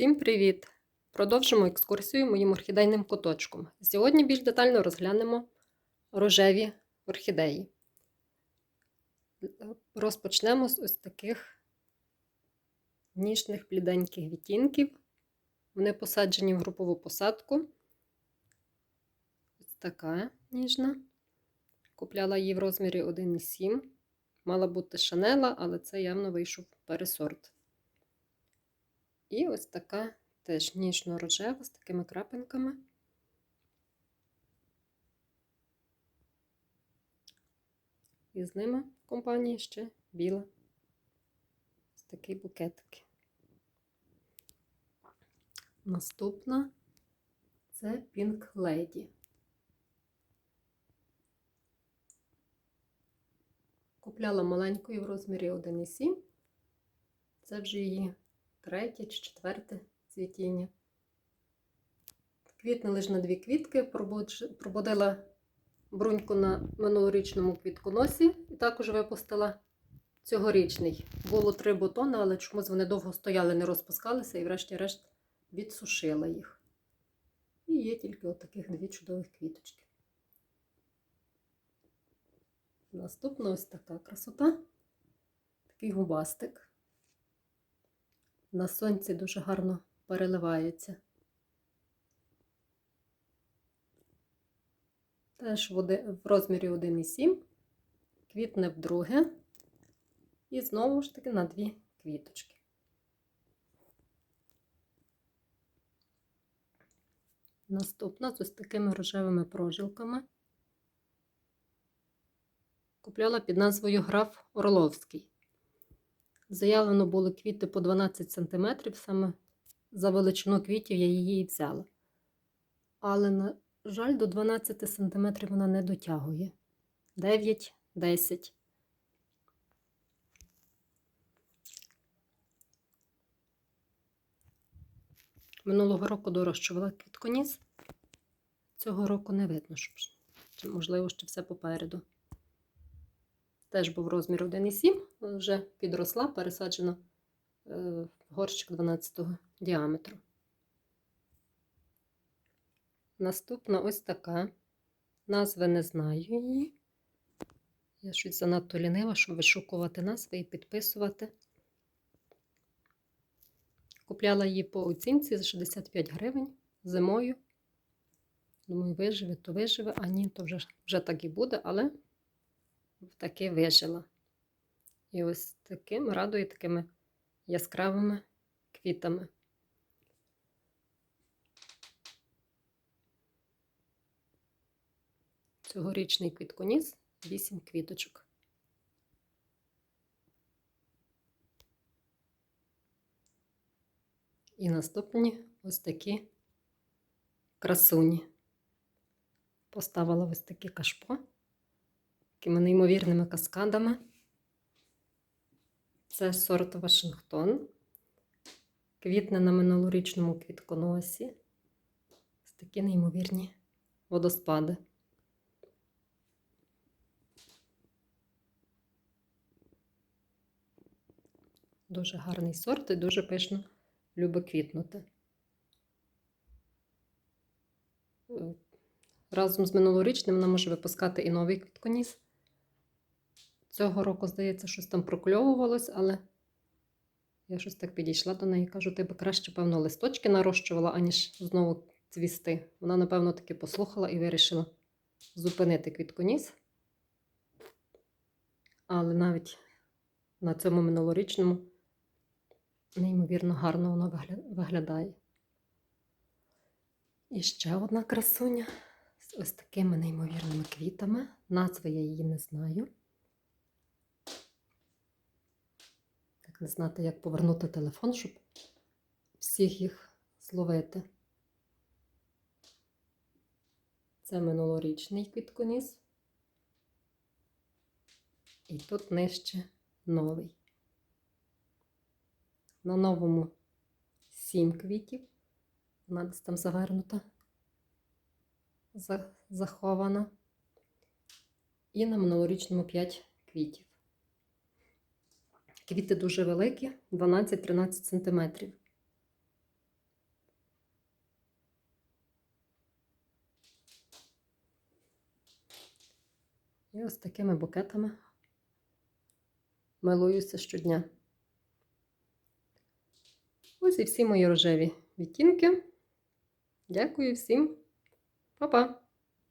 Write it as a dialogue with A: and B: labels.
A: Всім привіт! Продовжимо екскурсію моїм орхідейним куточком. Сьогодні більш детально розглянемо рожеві орхідеї. Розпочнемо з ось таких ніжних бліденьких відтінків. Вони посаджені в групову посадку. Ось така ніжна. Купляла її в розмірі 1,7. Мала бути шанела, але це явно вийшов пересорт. І ось така теж ніжно-рожева з такими крапинками. І з ними в компанії ще біла. Ось такий букетик. Наступна це Pink Lady. Купляла маленькою в розмірі 1,7. Це вже її третє чи четверте цвітіння. Квітне лише на дві квітки, пробудила бруньку на минулорічному квітконосі і також випустила цьогорічний. Було три бутони, але чомусь вони довго стояли, не розпускалися і, врешті-решт, відсушила їх. І є тільки отаких дві чудових квіточки. Наступна ось така красота, такий губастик на сонці дуже гарно переливається. Теж в розмірі 1,7, квітне вдруге, і знову ж таки на дві квіточки. Наступна з ось такими рожевими прожилками. Купляла під назвою Граф Орловський. Заявлено були квіти по 12 см, саме за величину квітів я її і взяла. Але, на жаль, до 12 см вона не дотягує. 9-10. Минулого року дорощувала квітконіс. Цього року не видно, щоб, можливо, ще все попереду. Теж був розмір 1,7, вже підросла, пересаджена е, в горщик 12 діаметру. Наступна ось така. Назви не знаю її. Я щось занадто лінива, щоб вишукувати назви і підписувати. Купляла її по оцінці за 65 гривень зимою. Думаю, виживе, то виживе, а ні, то вже, вже так і буде, але таки вижила. І ось таким радує такими яскравими квітами. Цьогорічний квітконіс 8 квіточок. І наступні ось такі красуні. Поставила ось такі кашпо такими неймовірними каскадами. Це сорт Вашингтон. Квітне на минулорічному квітконосі. Ось такі неймовірні водоспади. Дуже гарний сорт і дуже пишно любить квітнути. Разом з минулорічним вона може випускати і новий квітконіс. Цього року, здається, щось там прокльовувалось, але я щось так підійшла до неї кажу, ти би краще, певно, листочки нарощувала, аніж знову цвісти. Вона, напевно, таки послухала і вирішила зупинити квітконіс. Але навіть на цьому минулорічному неймовірно гарно воно виглядає. І ще одна красуня з ось такими неймовірними квітами. Назви я її не знаю. Не знати, як повернути телефон, щоб всіх їх зловити. Це минулорічний квітконіс. І тут нижче новий. На новому сім квітів. Вона десь там завернута, захована. І на минулорічному 5 квітів. Квіти дуже великі, 12-13 см. І ось такими букетами милуюся щодня. Ось і всі мої рожеві відтінки. Дякую всім. Па-па!